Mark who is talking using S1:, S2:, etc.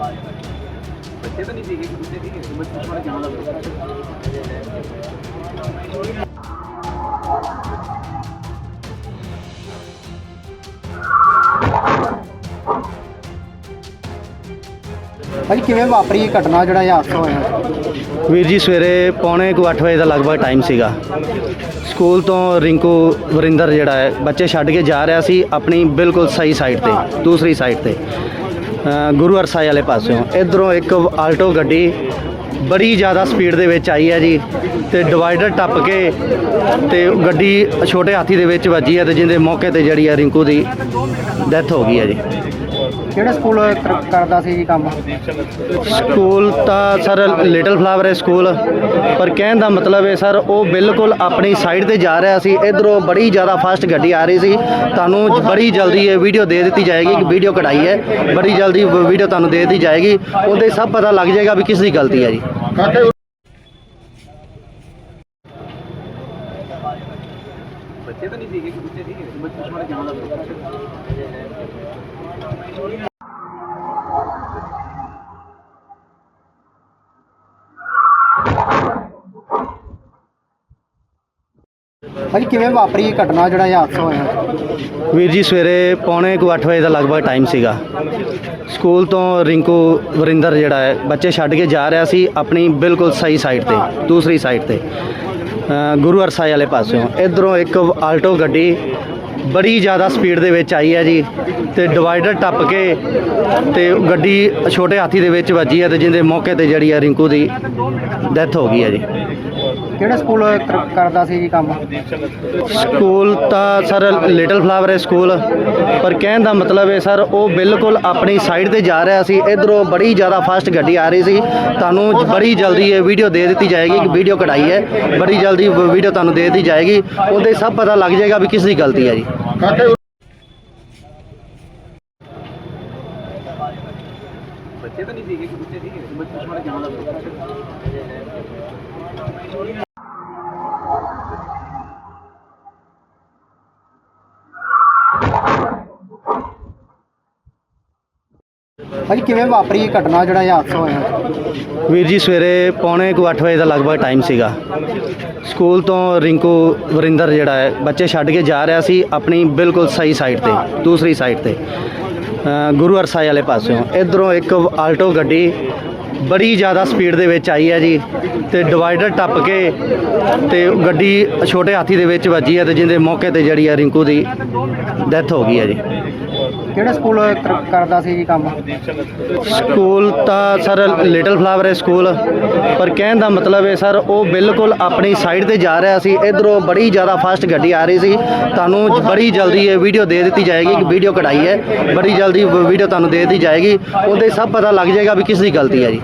S1: ਬੱਚੇ ਤਾਂ ਨਹੀਂ ਸੀਗੇ ਸੀਗੇ
S2: ਭਾਜੀ ਕਿਵੇਂ ਵਾਪਰੀ ਇਹ ਘਟਨਾ ਜਿਹੜਾ ਇਹ ਹਾਦਸਾ ਹੋਇਆ?
S3: ਵੀਰ ਜੀ ਸਵੇਰੇ ਪੌਣੇ ਕੁ ਅੱਠ ਵਜੇ ਦਾ ਲਗਭਗ ਟਾਈਮ ਸੀਗਾ। ਸਕੂਲ ਤੋਂ ਰਿੰਕੂ ਵਰਿੰਦਰ ਜਿਹੜਾ ਹੈ ਬੱਚੇ ਛੱਡ ਕੇ ਜਾ ਰਿਹਾ ਸੀ ਆਪਣੀ ਬਿਲਕੁਲ ਸਹੀ ਸਾਈਡ ਤੇ ਦੂਸਰੀ ਸਾਈਡ ਤੇ। ਗੁਰੂ ਅਰਸਾਏ ਵਾਲੇ ਪਾਸਿਓਂ। ਇਧਰੋਂ ਇੱਕ ਆਲਟੋ ਗੱਡੀ ਬੜੀ ਜ਼ਿਆਦਾ ਸਪੀਡ ਦੇ ਵਿੱਚ ਆਈ ਹੈ ਜੀ ਤੇ ਡਿਵਾਈਡਰ ਟੱਪ ਕੇ ਤੇ ਗੱਡੀ ਛੋਟੇ ਹਾਥੀ ਦੇ ਵਿੱਚ ਵੱਜੀ ਹੈ ਤੇ ਜਿਹਦੇ ਮੌਕੇ ਤੇ ਜਿਹੜੀ ਹੈ ਰਿੰਕੂ ਦੀ ਡੈਥ ਹੋ ਗਈ ਹੈ ਜੀ।
S2: ਕਿਹੜੇ ਸਕੂਲ ਕਰ- ਕਰਦਾ ਸੀ ਜੀ ਕੰਮ?
S3: ਸਕੂਲ ਤਾਂ ਸਰ ਲਿਟਲ ਫਲਾਵਰ ਹੈ ਸਕੂਲ ਪਰ ਕਹਿਣ ਦਾ ਮਤਲਬ ਹੈ ਸਰ ਉਹ ਬਿਲਕੁਲ ਆਪਣੀ ਸਾਈਡ ਤੇ ਜਾ ਰਿਹਾ ਸੀ ਇਧਰੋਂ ਬੜੀ ਜ਼ਿਆਦਾ ਫਾਸਟ ਗੱਡੀ ਆ ਰਹੀ ਸੀ। ਤੁਹਾਨੂੰ ਬੜੀ ਜਲਦੀ ਇਹ ਵੀਡੀਓ ਦੇ ਦਿੱਤੀ ਜਾਏਗੀ ਕਿ ਵੀਡੀਓ ਕਢਾਈ ਹੈ ਬੜੀ ਜਲਦੀ ਵੀਡੀਓ ਤੁਹਾਨੂੰ ਦੇ ਦਿੱਤੀ ਜਾਏਗੀ ਉਹਦੇ ਸਭ ਪਤਾ ਲੱਗ ਜਾਏਗਾ ਵੀ ਕਿਸ ਦੀ ਗਲਤੀ ਹੈ ਜੀ।
S1: ਬੱਚੇ ਤਾਂ ਨਹੀਂ ਸੀਗੇ ਕਿ ਦੂਜੇ ਸੀਗੇ ਬੱਚੇ ਥੋੜਾ ਜਾਣ ਲੱਗ
S2: ਭਾਜੀ, ਕਿਵੇਂ ਵਾਪਰੀ ਇਹ ਘਟਨਾ ਜਿਹੜਾ ਇਹ ਹਾਦਸਾ ਹੋਇਆ?
S3: ਵੀਰ ਜੀ, ਸਵੇਰੇ ਪੌਣੇ ਕੁ ਅੱਠ ਵਜੇ ਦਾ ਲਗਭਗ ਟਾਈਮ ਸੀਗਾ। ਸਕੂਲ ਤੋਂ ਰਿੰਕੂ, ਵਰਿੰਦਰ ਜਿਹੜਾ ਹੈ, ਬੱਚੇ ਛੱਡ ਕੇ ਜਾ ਰਿਹਾ ਸੀ ਆਪਣੀ ਬਿਲਕੁਲ ਸਹੀ ਸਾਈਡ ਤੇ, ਦੂਸਰੀ ਸਾਈਡ ਤੇ। ਗੁਰੂ ਅਰਸਾਏ ਵਾਲੇ ਪਾਸਿਓਂ। ਇਧਰੋਂ ਇੱਕ ਆਲਟੋ ਗੱਡੀ ਬੜੀ ਜ਼ਿਆਦਾ ਸਪੀਡ ਦੇ ਵਿੱਚ ਆਈ ਹੈ ਜੀ ਤੇ ਡਿਵਾਈਡਰ ਟੱਪ ਕੇ ਤੇ ਗੱਡੀ ਛੋਟੇ ਹਾਥੀ ਦੇ ਵਿੱਚ ਵੱਜੀ ਹੈ ਤੇ ਜਿਹਦੇ ਮੌਕੇ ਤੇ ਜਿਹੜੀ ਹੈ ਰਿੰਕੂ ਦੀ ਡੈਥ ਹੋ ਗਈ ਹੈ ਜੀ।
S2: ਕਿਹੜੇ ਸਕੂਲ ਕਰ- ਕਰਦਾ ਸੀ ਜੀ ਕੰਮ?
S3: ਸਕੂਲ ਤਾਂ ਸਰ ਲਿਟਲ ਫਲਾਵਰ ਹੈ ਸਕੂਲ, ਪਰ ਕਹਿਣ ਦਾ ਮਤਲਬ ਹੈ ਸਰ ਉਹ ਬਿਲਕੁਲ ਆਪਣੀ ਸਾਈਡ ਤੇ ਜਾ ਰਿਹਾ ਸੀ, ਇਧਰੋਂ ਬੜੀ ਜ਼ਿਆਦਾ ਫਾਸਟ ਗੱਡੀ ਆ ਰਹੀ ਸੀ, ਤੁਹਾਨੂੰ ਬੜੀ ਜਲਦੀ ਇਹ ਵੀਡੀਓ ਦੇ ਦਿੱਤੀ ਜਾਏਗੀ ਕਿ ਵੀਡੀਓ ਕਢਾਈ ਹੈ, ਬੜੀ ਜਲਦੀ ਵੀਡੀਓ ਤੁਹਾਨੂੰ ਦੇ ਦਿੱਤੀ ਜਾਏਗੀ, ਉਹਦੇ ਸਭ ਪਤਾ ਲੱਗ ਜਾਏਗਾ ਵੀ ਕਿਸ ਦੀ ਗਲਤੀ ਹੈ ਜੀ।
S1: ਬੱਚੇ ਤਾਂ ਨਹੀਂ ਸੀਗੇ ਕਿ ਦੂਜੇ ਸੀਗੇ। ਬੱਚੇ ਥੋੜਾ ਜਾਣ ਲੱਗ
S2: ਭਾਜੀ ਕਿਵੇਂ ਵਾਪਰੀ ਇਹ ਘਟਨਾ ਜਿਹੜਾ ਇਹ ਹਾਦਸਾ ਹੋਇਆ?
S3: ਵੀਰ ਜੀ ਸਵੇਰੇ ਪੌਣੇ ਕੁ ਅੱਠ ਵਜੇ ਦਾ ਲਗਭਗ ਟਾਈਮ ਸੀਗਾ। ਸਕੂਲ ਤੋਂ ਰਿੰਕੂ ਵਰਿੰਦਰ ਜਿਹੜਾ ਹੈ ਬੱਚੇ ਛੱਡ ਕੇ ਜਾ ਰਿਹਾ ਸੀ ਆਪਣੀ ਬਿਲਕੁਲ ਸਹੀ ਸਾਈਡ ਤੇ ਦੂਸਰੀ ਸਾਈਡ ਤੇ। ਗੁਰੂ ਅਰਸਾਏ ਵਾਲੇ ਪਾਸਿਓਂ। ਇਧਰੋਂ ਇੱਕ ਆਲਟੋ ਗੱਡੀ ਬੜੀ ਜ਼ਿਆਦਾ ਸਪੀਡ ਦੇ ਵਿੱਚ ਆਈ ਹੈ ਜੀ ਤੇ ਡਿਵਾਈਡਰ ਟੱਪ ਕੇ ਤੇ ਗੱਡੀ ਛੋਟੇ ਹਾਥੀ ਦੇ ਵਿੱਚ ਵੱਜੀ ਹੈ ਤੇ ਜਿਹਦੇ ਮੌਕੇ ਤੇ ਜਿਹੜੀ ਹੈ ਰਿੰਕੂ ਦੀ ਡੈਥ ਹੋ ਗਈ ਹੈ ਜੀ।
S2: ਕਿਹੜੇ ਸਕੂਲ ਕਰ- ਕਰਦਾ ਸੀ ਜੀ ਕੰਮ?
S3: ਸਕੂਲ ਤਾਂ ਸਰ ਲਿਟਲ ਫਲਾਵਰ ਹੈ ਸਕੂਲ, ਪਰ ਕਹਿਣ ਦਾ ਮਤਲਬ ਹੈ ਸਰ ਉਹ ਬਿਲਕੁਲ ਆਪਣੀ ਸਾਈਡ ਤੇ ਜਾ ਰਿਹਾ ਸੀ, ਇਧਰੋਂ ਬੜੀ ਜ਼ਿਆਦਾ ਫਾਸਟ ਗੱਡੀ ਆ ਰਹੀ ਸੀ, ਤੁਹਾਨੂੰ ਬੜੀ ਜਲਦੀ ਇਹ ਵੀਡੀਓ ਦੇ ਦਿੱਤੀ ਜਾਏਗੀ ਕਿ ਵੀਡੀਓ ਕਢਾਈ ਹੈ, ਬੜੀ ਜਲਦੀ ਵੀਡੀਓ ਤੁਹਾਨੂੰ ਦੇ ਦਿੱਤੀ ਜਾਏਗੀ, ਉਹਦੇ ਸਭ ਪਤਾ ਲੱਗ ਜਾਏਗਾ ਵੀ ਕਿਸ ਦੀ ਗਲਤੀ ਹੈ ਜੀ।